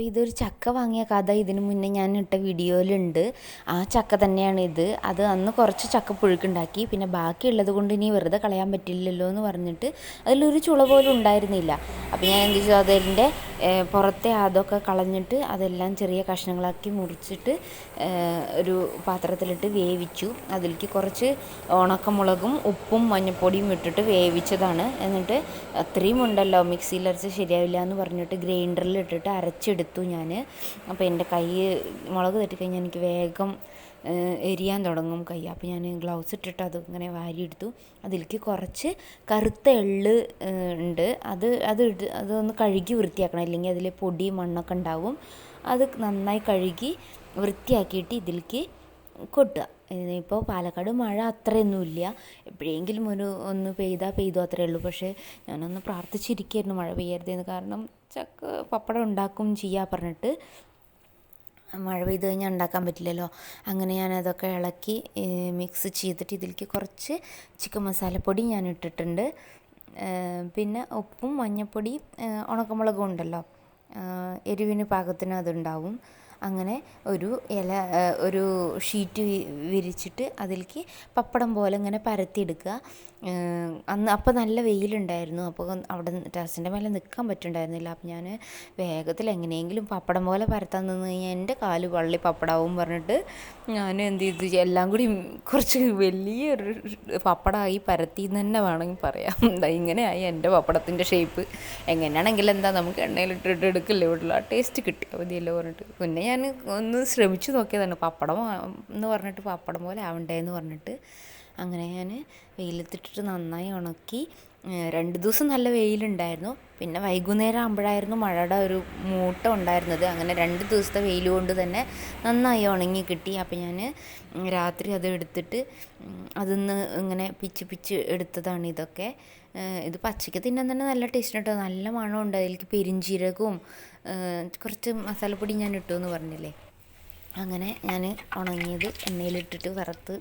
അപ്പോൾ ഇതൊരു ചക്ക വാങ്ങിയ കഥ. ഇതിന് മുന്നേ ഞാൻ ഇട്ട വീഡിയോയിലുണ്ട്. ആ ചക്ക തന്നെയാണ് ഇത്. അത് അന്ന് കുറച്ച് ചക്ക പുഴുക്കുണ്ടാക്കി. പിന്നെ ബാക്കിയുള്ളത് കൊണ്ട് ഇനി വെറുതെ കളയാൻ പറ്റില്ലല്ലോ എന്ന് പറഞ്ഞിട്ട് അതിലൊരു ചുള പോലും ഉണ്ടായിരുന്നില്ല. അപ്പോൾ ഞാൻ എന്ത് ചെയ്തു? അതിന്റെ പുറത്തെ അതൊക്കെ കളഞ്ഞിട്ട് അതെല്ലാം ചെറിയ കഷ്ണങ്ങളാക്കി മുറിച്ചിട്ട് ഒരു പാത്രത്തിലിട്ട് വേവിച്ചു. അതിലേക്ക് കുറച്ച് ഉണക്കമുളകും ഉപ്പും മഞ്ഞൾപ്പൊടിയും ഇട്ടിട്ട് വേവിച്ചതാണ്. എന്നിട്ട് അത്രയും ഉണ്ടല്ലോ മിക്സിയിൽ അരച്ച് ശരിയാവില്ല എന്ന് പറഞ്ഞിട്ട് ഗ്രൈൻഡറിൽ ഇട്ടിട്ട് അരച്ചെടുത്തു ഞാൻ അപ്പോൾ എന്റെ കൈ മുളക് തട്ടിക്കഴിഞ്ഞാൽ എനിക്ക് വേഗം എരിയാൻ തുടങ്ങും കൈ. അപ്പോൾ ഞാൻ ഗ്ലൗസ് ഇട്ടിട്ട് അത് ഇങ്ങനെ വാരിയെടുത്തു. അതിലേക്ക് കുറച്ച് കറുത്ത എള്ള് ഉണ്ട്. അത് അത് അതൊന്ന് കഴുകി വൃത്തിയാക്കണം. അല്ലെങ്കിൽ അതിൽ പൊടി മണ്ണൊക്കെ ഉണ്ടാവും. അത് നന്നായി കഴുകി വൃത്തിയാക്കിയിട്ട് ഇതിലേക്ക് കൊട്ടുക. ഇപ്പോൾ പാലക്കാട് മഴ അത്രയൊന്നുമില്ല. എപ്പോഴെങ്കിലും ഒരു ഒന്ന് പെയ്താൽ പെയ്തു അത്രയേ ഉള്ളൂ. പക്ഷേ ഞാനൊന്ന് പ്രാർത്ഥിച്ചിരിക്കുകയായിരുന്നു മഴ പെയ്യരുതെന്ന്. കാരണം ചക്ക പപ്പടം ഉണ്ടാക്കും ചെയ്യാ പറഞ്ഞിട്ട് മഴ പെയ്ത് കഴിഞ്ഞാൽ ഉണ്ടാക്കാൻ പറ്റില്ലല്ലോ. അങ്ങനെ ഞാനതൊക്കെ ഇളക്കി മിക്സ് ചെയ്തിട്ട് ഇതിലേക്ക് കുറച്ച് ചിക്കൻ മസാലപ്പൊടി ഞാൻ ഇട്ടിട്ടുണ്ട്. പിന്നെ ഉപ്പും മഞ്ഞൾപ്പൊടി ഉണക്കമുളകും ഉണ്ടല്ലോ. എരിവിന് പാകത്തിന് അതുണ്ടാവും. അങ്ങനെ ഒരു ഇല ഒരു ഷീറ്റ് വിരിച്ചിട്ട് അതിലേക്ക് പപ്പടം പോലെ ഇങ്ങനെ പരത്തിയെടുക്കുക. അന്ന് അപ്പോൾ നല്ല വെയിലുണ്ടായിരുന്നു. അപ്പോൾ അവിടെ ടെറസിന്റെ മേലെ നിൽക്കാൻ പറ്റുന്നുണ്ടായിരുന്നില്ല അപ്പം ഞാൻ വേഗത്തിൽ എങ്ങനെയെങ്കിലും പപ്പടം പോലെ പരത്താൻ നിന്ന് കഴിഞ്ഞാൽ എന്റെ കാൽ വള്ളി പപ്പടാവും പറഞ്ഞിട്ട് ഞാൻ എന്ത് ചെയ്തു? എല്ലാം കൂടി കുറച്ച് വലിയൊരു പപ്പടമായി പരത്തി എന്ന് തന്നെ വേണമെങ്കിൽ പറയാം. എന്താ ഇങ്ങനെയായി എന്റെ പപ്പടത്തിന്റെ ഷേപ്പ് എങ്ങനെയാണെങ്കിൽ എന്താ നമുക്ക് എണ്ണയിലിട്ടിട്ട് എടുക്കില്ല? ആ ടേസ്റ്റ് കിട്ടി. മതിയല്ലോ പറഞ്ഞിട്ട് പിന്നെ ഞാൻ ഒന്ന് ശ്രമിച്ചു നോക്കിയതാണ്. പപ്പടം എന്ന് പറഞ്ഞിട്ട് പപ്പടം പോലെ ആവണ്ടേ എന്ന് പറഞ്ഞിട്ട് അങ്ങനെ ഞാൻ വെയിലത്തിട്ടിട്ട് നന്നായി ഉണക്കി രണ്ട് ദിവസം നല്ല വെയിലുണ്ടായിരുന്നു. പിന്നെ വൈകുന്നേരം ആകുമ്പോഴായിരുന്നു മഴയുടെ ഒരു മൂട്ടം ഉണ്ടായിരുന്നത്. അങ്ങനെ രണ്ട് ദിവസത്തെ വെയിൽ കൊണ്ട് തന്നെ നന്നായി ഉണങ്ങി കിട്ടി. അപ്പം ഞാൻ രാത്രി അത് എടുത്തിട്ട് അതിന്ന് ഇങ്ങനെ പിച്ച് പിച്ച് എടുത്തതാണ് ഇതൊക്കെ. ഇത് പച്ചയ്ക്ക് തിന്നാൻ തന്നെ നല്ല ടേസ്റ്റ് കേട്ടോ നല്ല മണമുണ്ട്. അതിലേക്ക് പെരിഞ്ചീരകവും കുറച്ച് മസാലപ്പൊടി ഞാൻ ഇട്ടു എന്ന് പറഞ്ഞില്ലേ? അങ്ങനെ ഞാൻ ഉണങ്ങിയത് എണ്ണയിലിട്ടിട്ട് വറുത്ത്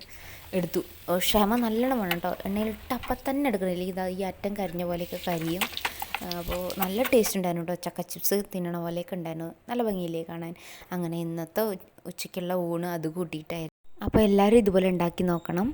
എടുത്തു. ക്ഷമ നല്ലോണം വേണം കേട്ടോ. എണ്ണയിലിട്ട് അപ്പം തന്നെ എടുക്കണില്ല? ഇതാ ഈ അറ്റം കരിഞ്ഞ പോലെയൊക്കെ കരിയും. അപ്പോൾ നല്ല ടേസ്റ്റ് ഉണ്ടായിരുന്നു കേട്ടോ. ചക്ക ചിപ്സ് തിന്നണ പോലെയൊക്കെ ഉണ്ടായിരുന്നു. നല്ല ഭംഗിയില്ലേ കാണാൻ? അങ്ങനെ ഇന്നത്തെ ഉച്ചയ്ക്കുള്ള ഊണ് അത് കൂട്ടിയിട്ടായിരുന്നു. അപ്പോൾ എല്ലാവരും ഇതുപോലെ ഉണ്ടാക്കി നോക്കണം.